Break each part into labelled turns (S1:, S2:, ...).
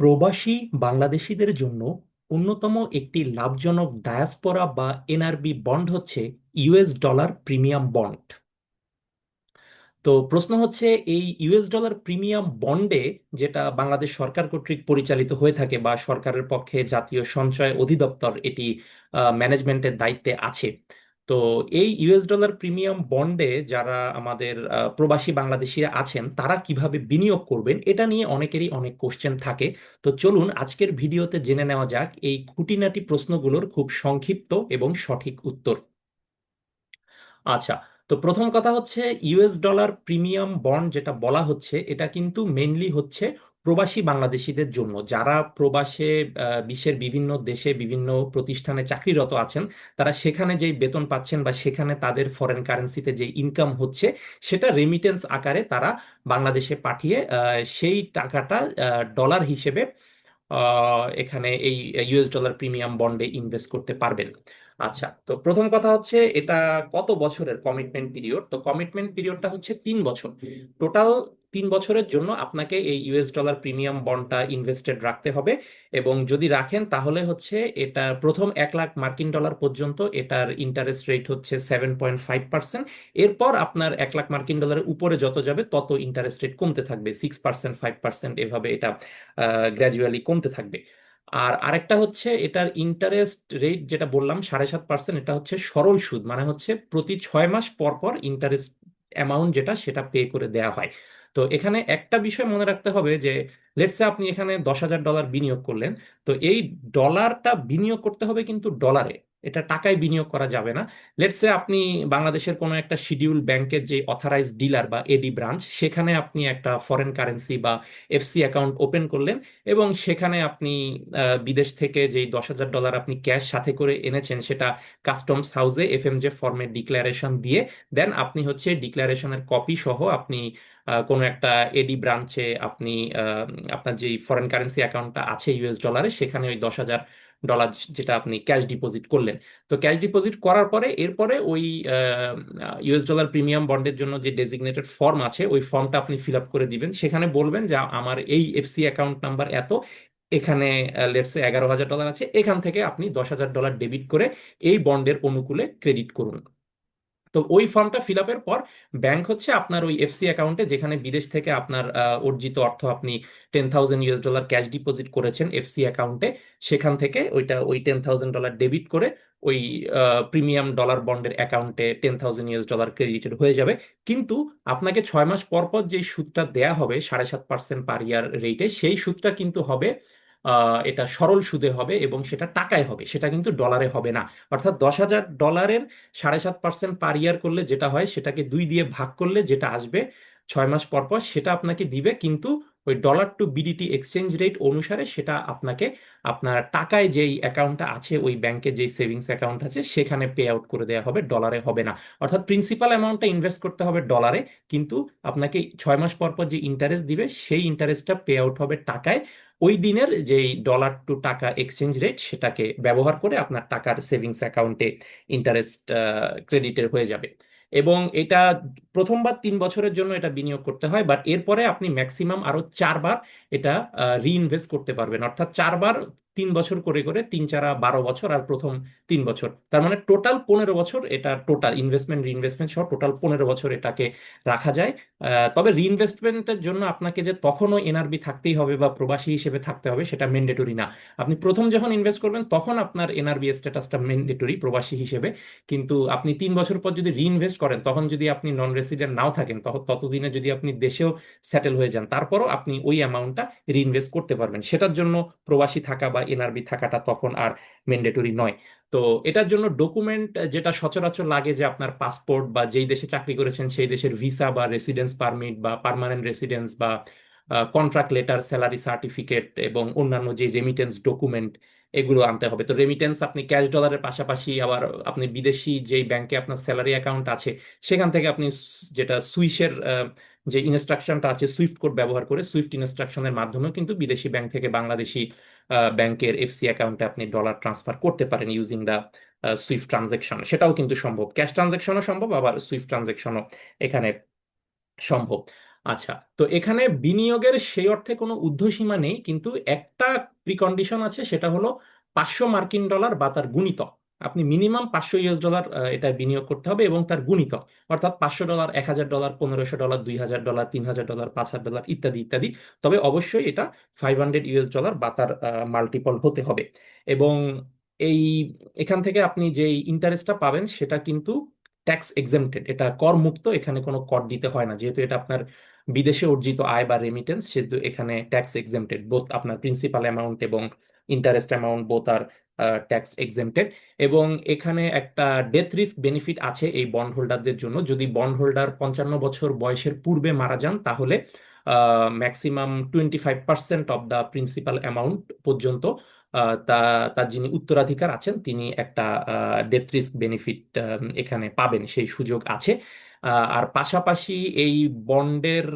S1: প্রবাসী বাংলাদেশিদের জন্য অন্যতম একটি লাভজনক ডায়াসপোরা বা এনআরবি বন্ড হচ্ছে ইউএস ডলার প্রিমিয়াম বন্ড। তো প্রশ্ন হচ্ছে, এই ইউএস ডলার প্রিমিয়াম বন্ডে যেটা বাংলাদেশ সরকার কর্তৃক পরিচালিত হয়ে থাকে বা সরকারের পক্ষে জাতীয় সঞ্চয় অধিদপ্তর এটি ম্যানেজমেন্টের দায়িত্বে আছে তো এই ইউএস ডলার প্রিমিয়াম বন্ডে যারা আমাদের প্রবাসী বাংলাদেশিরা আছেন, তারা কীভাবে বিনিয়োগ করবেন, এটা নিয়ে অনেকেরই অনেক কোশ্চেন থাকে। তো চলুন আজকের ভিডিওতে জেনে নেওয়া যাক এই খুঁটিনাটি প্রশ্নগুলোর খুব সংক্ষিপ্ত এবং সঠিক উত্তর। আচ্ছা তো প্রথম কথা হচ্ছে ইউএস ডলার প্রিমিয়াম বন্ড যেটা বলা হচ্ছে, এটা কিন্তু মেনলি হচ্ছে প্রবাসী বাংলাদেশিদের জন্য যারা প্রবাসে বিশ্বের বিভিন্ন দেশে বিভিন্ন প্রতিষ্ঠানে চাকরিরত আছেন, তারা সেখানে যেই বেতন পাচ্ছেন বা সেখানে তাদের ফরেন কারেন্সিতে যে ইনকাম হচ্ছে, সেটা রেমিটেন্স আকারে তারা বাংলাদেশে পাঠিয়ে সেই টাকাটা ডলার হিসেবে এখানে এই ইউএস ডলার প্রিমিয়াম বন্ডে ইনভেস্ট করতে পারবেন। আচ্ছা তো প্রথম কথা হচ্ছে এটা কত বছরের কমিটমেন্ট পিরিয়ড তো কমিটমেন্ট পিরিয়ডটা হচ্ছে তিন বছর। টোটাল তিন বছরের জন্য আপনাকে এই ইউএস ডলার প্রিমিয়াম বন্ডটা ইনভেস্টেড রাখতে হবে এবং যদি রাখেন তাহলে হচ্ছে এটা প্রথম এক লাখ মার্কিন ডলার পর্যন্ত এটার ইন্টারেস্ট রেট হচ্ছে সেভেন পয়েন্ট ফাইভ পার্সেন্ট এরপর আপনার এক লাখ মার্কিন ডলারের উপরে যত যাবে তত ইন্টারেস্ট রেট কমতে থাকবে সিক্স পার্সেন্ট ফাইভ পার্সেন্ট এভাবে এটা গ্র্যাজুয়ালি কমতে থাকবে। আর আরেকটা হচ্ছে এটার ইন্টারেস্ট রেট যেটা বললাম, সাড়ে সাত পার্সেন্ট এটা হচ্ছে সরল সুদ। মানে হচ্ছে প্রতি ছয় মাস পর পর ইন্টারেস্ট অ্যামাউন্ট যেটা, সেটা পে করে দেওয়া হয়। তো এখানে একটা বিষয় মনে রাখতে হবে যে লেটসে আপনি এখানে দশ হাজার ডলার বিনিয়োগ করলেন, তো এই ডলারটা বিনিয়োগ করতে হবে কিন্তু ডলারে এটা টাকায় বিনিয়োগ করা যাবে না। লেটসে আপনি বাংলাদেশের কোনো একটা শিডিউল ব্যাংকের যে অথরাইজ ডিলার বা এডি ব্রাঞ্চ সেখানে আপনি একটা ফরেন কারেন্সি বা এফসি অ্যাকাউন্ট ওপেন করলেন এবং সেখানে আপনি বিদেশ থেকে যেই দশ হাজার ডলার আপনি ক্যাশ সাথে করে এনেছেন, সেটা কাস্টমস হাউসে এফ এম জে ফর্মে ডিক্লারেশন দিয়ে দেন আপনি হচ্ছে ডিক্লারেশনের কপি সহ আপনি কোনো একটা এডি ব্রাঞ্চে আপনি আপনার যে ফরেন কারেন্সি অ্যাকাউন্টটা আছে ইউএস ডলারে সেখানে ওই দশ হাজার ডলার যেটা আপনি ক্যাশ ডিপোজিট করলেন। তো ক্যাশ ডিপোজিট করার পরে, এরপরে ওই ইউএস ডলার প্রিমিয়াম বন্ডের জন্য যে ডেজিগনেটেড ফর্ম আছে, ওই ফর্মটা আপনি ফিল আপ করে দিবেন। সেখানে বলবেন যে, আমার এই এফসি অ্যাকাউন্ট নাম্বার এত, এখানে লেটসে এগারো হাজার ডলার আছে, এখান থেকে আপনি দশ হাজার ডলার ডেবিট করে এই বন্ডের অনুকূলে ক্রেডিট করুন। তো ওই ফর্মটা ফিল আপের পর ব্যাংক হচ্ছে আপনার ওই এফসি অ্যাকাউন্টে যেখানে বিদেশ থেকে আপনার অর্জিত অর্থ আপনি ten thousand US dollar cash deposit করেছেন এফসি অ্যাকাউন্টে সেখান থেকে ওইটা, ওই টেন থাউজেন্ড ডলার ডেবিট করে ওই প্রিমিয়াম ডলার বন্ডের অ্যাকাউন্টে ten thousand US dollar credited হয়ে যাবে। কিন্তু আপনাকে ছয় মাস পর পর যে সুদটা দেয়া হবে, সাড়ে সাত পার্সেন্ট পার ইয়ার রেটে সেই সুদটা কিন্তু হবে এটা সরল সুদে হবে এবং সেটা টাকায় হবে, সেটা কিন্তু ডলারে হবে না। অর্থাৎ দশ হাজার ডলারের সাড়ে সাত পার্সেন্ট পার ইয়ার করলে যেটা হয়, সেটাকে দুই দিয়ে ভাগ করলে যেটা আসবে ছয় মাস পর পর, সেটা আপনাকে দিবে, কিন্তু ওই dollar to BDT exchange rate অনুসারে সেটা আপনাকে, আপনার টাকায় যেই অ্যাকাউন্টটা আছে, ওই ব্যাংকে যেই সেভিংস অ্যাকাউন্ট আছে, সেখানে পে আউট করে দেওয়া হবে ডলারে হবে না। অর্থাৎ প্রিন্সিপাল অ্যামাউন্টটা ইনভেস্ট করতে হবে ডলারে কিন্তু আপনাকে ছয় মাস পর পর যে ইন্টারেস্ট দিবে, সেই ইন্টারেস্টটা পে আউট হবে টাকায় ওই দিনের যেই ডলার টু টাকা এক্সচেঞ্জ রেট সেটাকে ব্যবহার করে আপনার টাকার সেভিংস অ্যাকাউন্টে ইন্টারেস্ট ক্রেডিটের হয়ে যাবে। এবং এটা প্রথমবার তিন বছরের জন্য এটা বিনিয়োগ করতে হয় বাট এরপরে আপনি ম্যাক্সিমাম আরও চারবার এটা রিইনভেস্ট করতে পারবেন। অর্থাৎ চারবার তিন বছর করে করে তিন চারা বারো বছর আর প্রথম তিন বছর। তার মানে টোটাল পনেরো বছর এটা টোটাল ইনভেস্টমেন্ট রিইনভেস্টমেন্ট সহ টোটাল পনেরো বছর এটাকে রাখা যায়। তবে রিইনভেস্টমেন্টের জন্য আপনাকে যে তখনও এনআরবি থাকতেই হবে বা প্রবাসী হিসেবে থাকতে হবে সেটা ম্যান্ডেটরি না। আপনি প্রথম যখন ইনভেস্ট করবেন তখন আপনার এনআরবি স্ট্যাটাসটা ম্যান্ডেটরি প্রবাসী হিসেবে। কিন্তু আপনি তিন বছর পর যদি রিইনভেস্ট করেন, তখন যদি আপনি নন রেসিডেন্ট নাও থাকেন তখন ততদিনে যদি আপনি দেশেও সেটেল হয়ে যান, তারপরও আপনি ওই অ্যামাউন্টটা রিইনভেস্ট করতে পারবেন। সেটার জন্য প্রবাসী থাকা বা এনআরবি থাকাটা তখন আর ম্যান্ডেটরি নয়। তো এটার জন্য ডকুমেন্ট যেটা সচরাচর লাগে যে আপনার পাসপোর্ট বা যেই দেশে চাকরি করেছেন, সেই দেশের ভিসা বা রেসিডেন্স পারমিট বা পারমানেন্ট রেসিডেন্স বা কন্ট্রাক্ট লেটার স্যালারি সার্টিফিকেট এবং অন্যান্য যে রেমিটেন্স ডকুমেন্ট এগুলো আনতে হবে। তো রেমিটেন্স আপনি ক্যাশ ডলারের পাশাপাশি আবার আপনি বিদেশি যেই ব্যাংকে আপনার স্যালারি অ্যাকাউন্ট আছে, সেখান থেকে আপনি যেটা সুইসের যে ইনস্ট্রাকশনটা আছে সুইফট কোড ব্যবহার করে সুইফট ইনস্ট্রাকশনের মাধ্যমেও কিন্তু বিদেশি ব্যাংক থেকে বাংলাদেশি ব্যাংকের এফসি অ্যাকাউন্টে আপনি ডলার ট্রান্সফার করতে পারেন ইউজিং দ্য সুইফট ট্রানজেকশন সেটাও কিন্তু সম্ভব। ক্যাশ ট্রানজেকশনও সম্ভব, আবার সুইফট ট্রানজেকশনও এখানে সম্ভব। আচ্ছা তো এখানে বিনিয়োগের সেই অর্থে কোনো ঊর্ধ্বসীমা নেই, কিন্তু একটা প্রিকন্ডিশন আছে, সেটা হলো পাঁচশো মার্কিন ডলার বা তার গুণিতক। আপনি মিনিমাম পাঁচশো ইউএস ডলার এটা বিনিয়োগ করতে হবে এবং তার গুণিতক। অর্থাৎ পাঁচশো ডলার এক হাজার ডলার পনেরোশো ডলার দুই হাজার ডলার তিন হাজার ডলার পাঁচ হাজার ডলার ইত্যাদি ইত্যাদি। তবে অবশ্যই এটা ফাইভ হান্ড্রেড ইউএস ডলার বা তার মাল্টিপল হতে হবে। এবং এই, এখান থেকে আপনি যে ইন্টারেস্টটা পাবেন সেটা কিন্তু ট্যাক্স এক্সেমটেড এটা কর মুক্ত, এখানে কোনো কর দিতে হয় না। যেহেতু এটা আপনার বিদেশে অর্জিত আয় বা রেমিটেন্স সেহেতু এখানে ট্যাক্স এক্সেমটেড বোথ আপনার প্রিন্সিপাল অ্যামাউন্ট এবং ইন্টারেস্ট অ্যামাউন্ট বোথ আর ট্যাক্স এক্সেমটেড এবং এখানে একটা ডেথ রিস্ক বেনিফিট আছে এই বন্ড হোল্ডারদের জন্য। যদি বন্ড হোল্ডার পঞ্চান্ন বছর বয়সের পূর্বে মারা যান, তাহলে maximum twenty five percent of the principal amount পর্যন্ত তা, তার যিনি উত্তরাধিকার আছেন, তিনি একটা ডেথ রিস্ক বেনিফিট এখানে পাবেন। সেই সুযোগ আছে। আর পাশাপাশি এই বন্ডের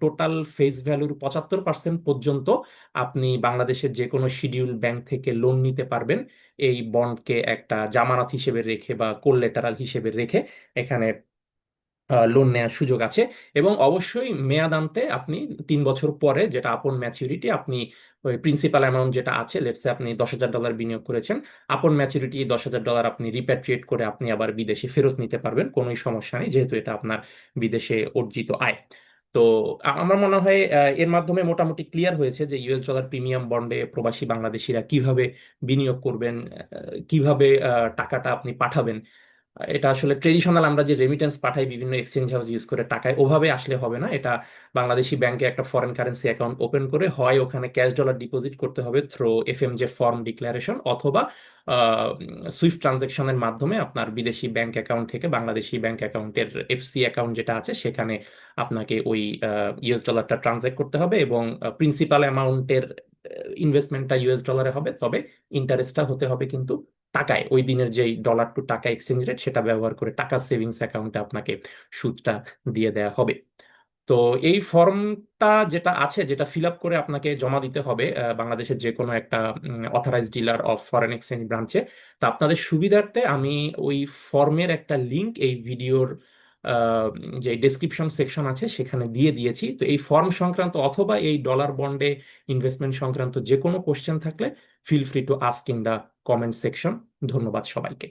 S1: টোটাল ফেস ভ্যালুর পঁচাত্তর পার্সেন্ট পর্যন্ত আপনি বাংলাদেশের যে কোনো শিডিউল ব্যাংক থেকে লোন নিতে পারবেন। এই বন্ডকে একটা জামানত হিসেবে রেখে বা কোল্লেটারাল হিসেবে রেখে এখানে লোন নেওয়ার সুযোগ আছে এবং অবশ্যই মেয়াদান্তে আপনি তিন বছর পরে যেটা আপন ম্যাচুরিটি আপনি ওই প্রিন্সিপাল অ্যামাউন্ট যেটা আছে লেটসে আপনি দশ হাজার ডলার বিনিয়োগ করেছেন আপন ম্যাচুরিটি দশ হাজার ডলার আপনি রিপ্যাট্রিয়েট করে আপনি আবার বিদেশে ফেরত নিতে পারবেন, কোনোই সমস্যা নেই যেহেতু এটা আপনার বিদেশে অর্জিত আয়। তো আমার মনে হয় এর মাধ্যমে মোটামুটি ক্লিয়ার হয়েছে যে ইউএস ডলার প্রিমিয়াম বন্ডে প্রবাসী বাংলাদেশিরা কীভাবে বিনিয়োগ করবেন কীভাবে টাকাটা আপনি পাঠাবেন। এটা আসলে ট্রেডিশনাল আমরা যে রেমিটেন্স পাঠাই বিভিন্ন এক্সচেঞ্জ হাউস ইউজ করে, টাকায় ওভাবে আসলে হবে না। এটা বাংলাদেশি ব্যাংকে একটা ফরেন কারেন্সি অ্যাকাউন্ট ওপেন করে হয়, ওখানে ক্যাশ ডলার ডিপোজিট করতে হবে through F M J form declaration অথবা সুইফট ট্রানজেকশনের মাধ্যমে আপনার বিদেশি ব্যাংক অ্যাকাউন্ট থেকে বাংলাদেশি ব্যাংক অ্যাকাউন্টের এফসি অ্যাকাউন্ট যেটা আছে, সেখানে আপনাকে ওই ইউএস ডলারটা ট্রানজ্যাক্ট করতে হবে এবং প্রিন্সিপাল অ্যামাউন্টের ইনভেস্টমেন্টটা ইউএস ডলারে হবে। তবে ইন্টারেস্টটা হতে হবে কিন্তু টাকায়, ওই দিনের যেই ডলার টু টাকা এক্সচেঞ্জ রেট সেটা ব্যবহার করে টাকা সেভিংস অ্যাকাউন্টে আপনাকে সুদটা দিয়ে দেওয়া হবে। তো এই ফর্মটা যেটা আছে, যেটা ফিল আপ করে আপনাকে জমা দিতে হবে বাংলাদেশের যে কোনো একটা authorize dealer of foreign exchange ব্রাঞ্চে তা আপনাদের সুবিধার্থে আমি ওই ফর্মের একটা লিঙ্ক এই ভিডিওর যে ডিসক্রিপশন সেকশন আছে, সেখানে দিয়ে দিয়েছি। তো এই ফর্ম সংক্রান্ত অথবা এই ডলার বন্ডে ইনভেস্টমেন্ট সংক্রান্ত যে কোনো কোশ্চেন থাকলে feel free to ask in the comment section ধন্যবাদ সবাইকে।